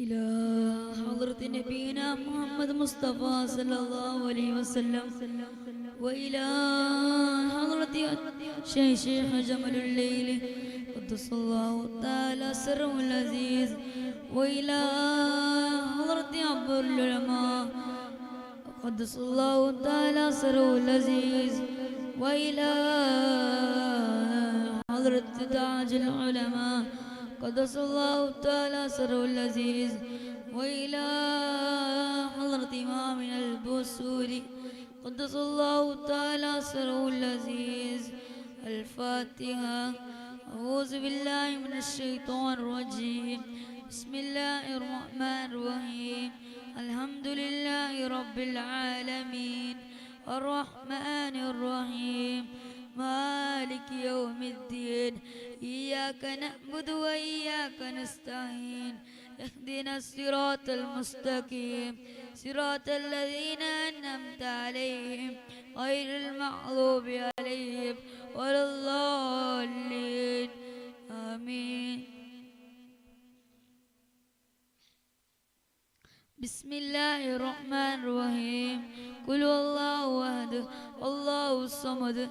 إلى حضرة نبينا محمد مصطفى صلى الله عليه وسلم. وإلى حضرة شيخ شيخ جمل الليل. قدس الله تعالى سره العزيز. وإلى حضرة عبر العلماء. قدس الله تعالى سره العزيز. وإلى حضرة تاج العلماء. قدس الله تعالى سره العزيز وإلى حضرة إمامنا البوسوري قدس الله تعالى سره العزيز. الفاتحة. أعوذ بالله من الشيطان الرجيم. بسم الله الرحمن الرحيم. الحمد لله رب العالمين. الرحمن الرحيم. مالك يوم الدين. إياك نعبد وإياك نستعين. اهدنا الصراط المستقيم. صراط الذين أنعمت عليهم. غير المغضوب عليهم ولا الضالين. آمين. بسم الله الرحمن الرحيم. قل هو الله أحد. الله الصمد.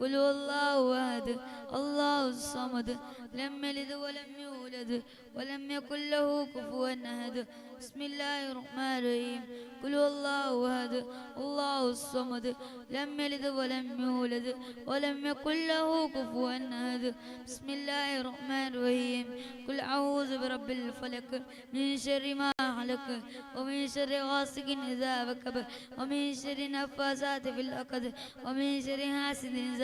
قل الله أحد الله الصمد. لم يلد ولم يولد ولم يكن له كفوا أحد. بسم الله الرحمن الرحيم. قل الله أحد الله الصمد. لم يلد ولم يولد ولم يكن له كفوا أحد. بسم الله الرحمن الرحيم. قل أعوذ برب الفلق من شر ما خلق ومن شر غاسق إذا وقب ومن شر النفاثات في العقد ومن شر حاسد إذا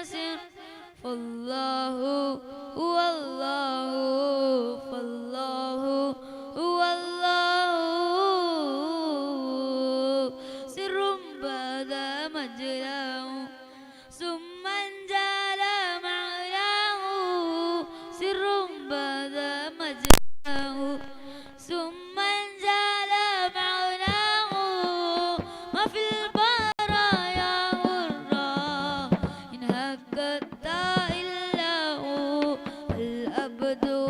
تقصر فالله هو الله tudo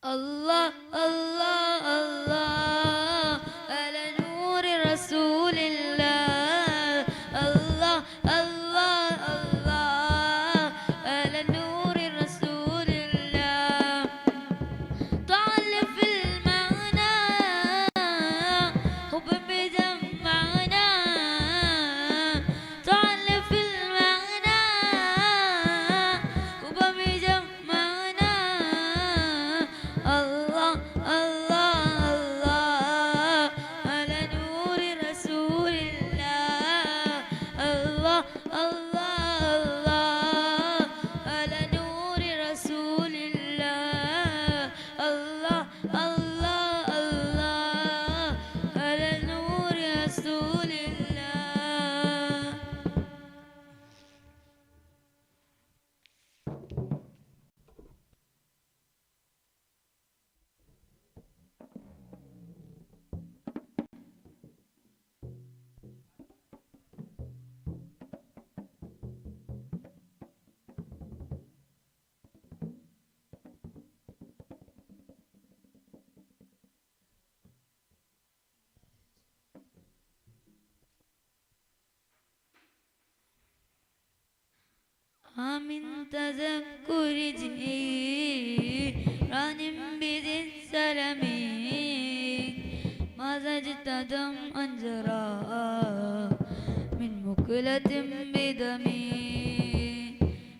阿拉，阿拉。Amin. Tezekkuri Ranim bidin selamik Mazajtadım ancra Min mukletim bidami.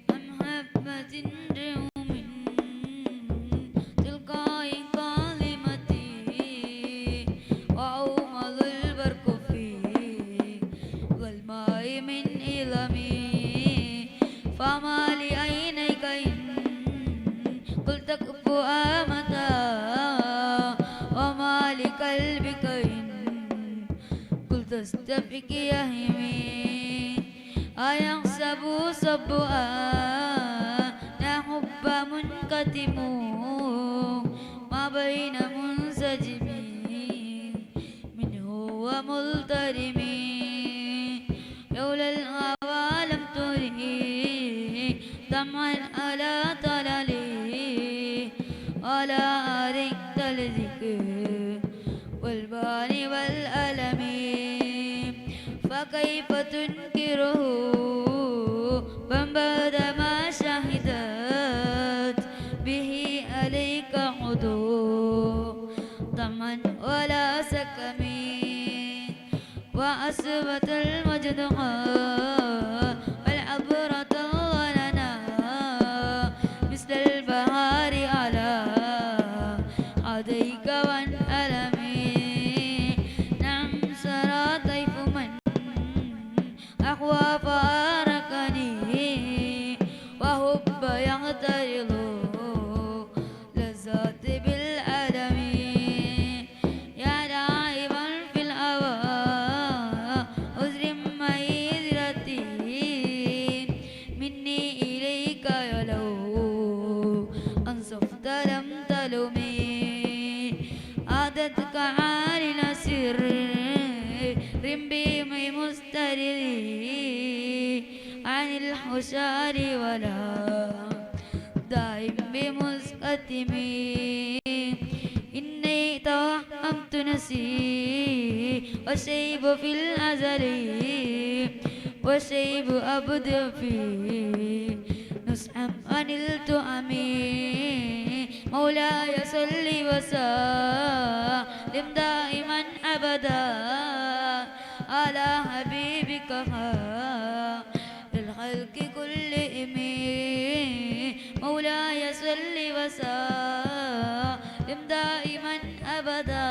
Hem hebbetin Basta bigyahin eh. Ayang sabu-sabuan 的话。شعري ولا دائم بمسقتمي إني توهمت نسي وشيب في الأزل وشيب أبد في نصحا عن التؤمي مولاي صلي وسلم دائما أبدا على حبيبك الخلق كلهم مولاي صل وسلم دائما أبدا.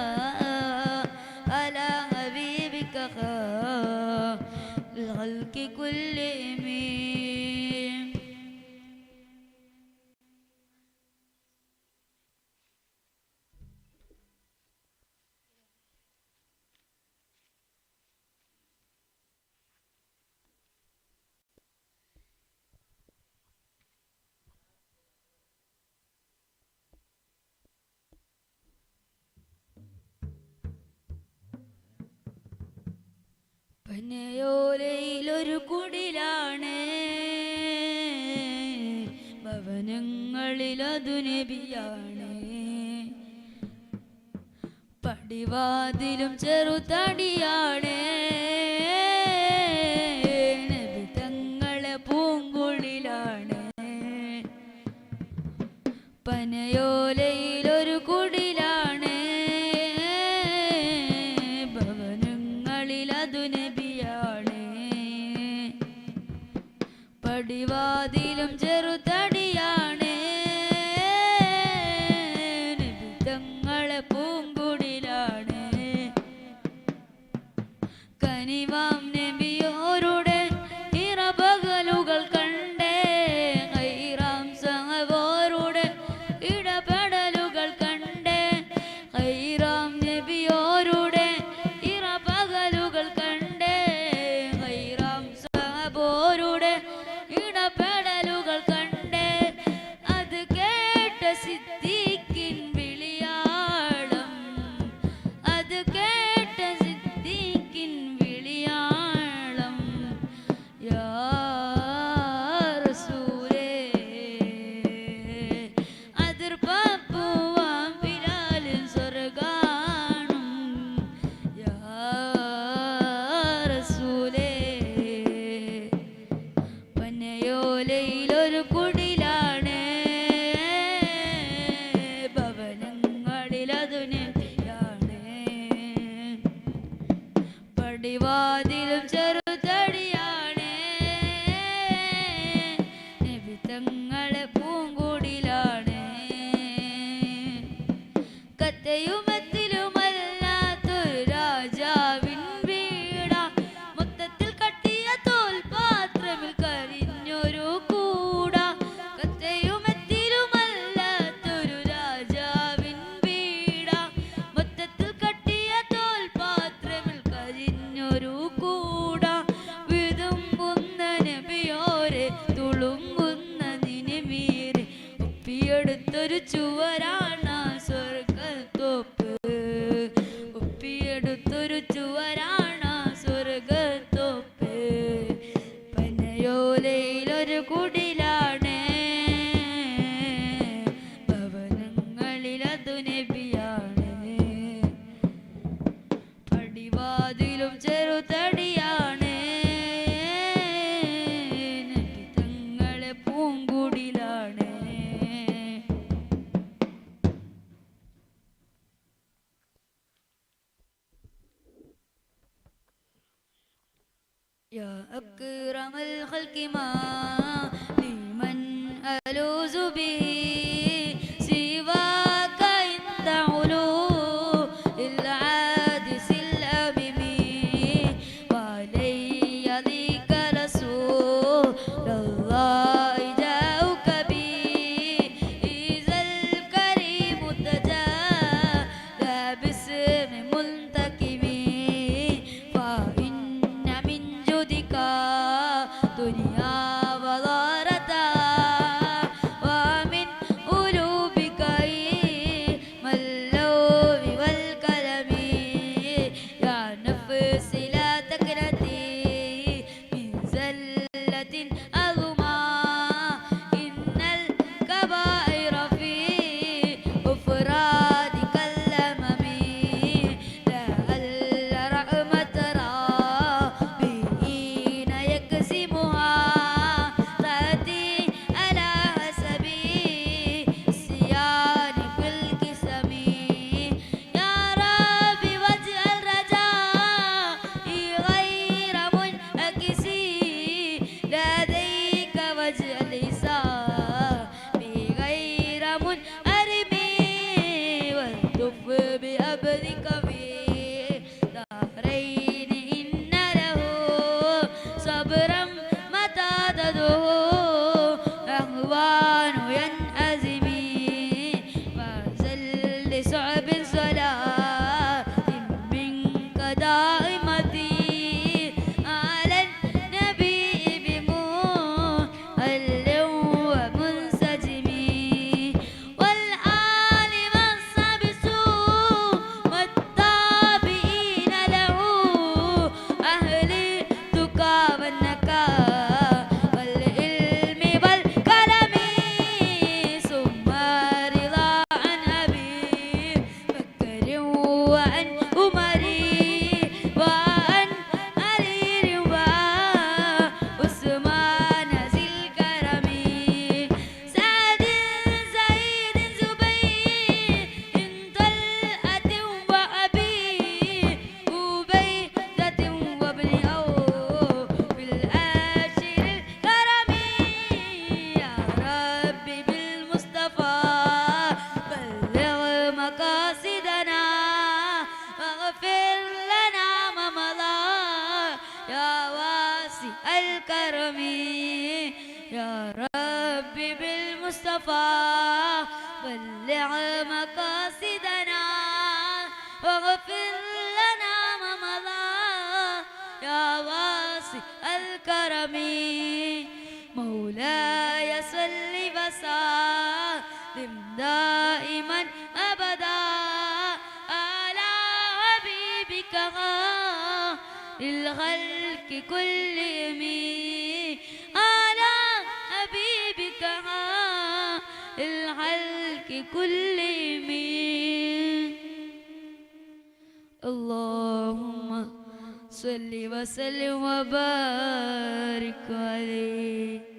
على حبيبك خير. كل امي കനയോലയിലൊരു കുടിലാണ്. ഭവനങ്ങളിലതു നബിയാണ്. പടിവാതിലും ചെറുതടിയാണ്. തങ്ങളെ പൂങ്കുളിലാണ് പനയോല തിരുവാതിലും ചെറുതട desse dia. യാതനെ പടിവാദി की माँ But think الكرم. مولاي صل وسلم دائما أبدا على حبيبك للخلق كلهم. على حبيبك للخلق كلهم. اللهم صل وسلم وبارك عليه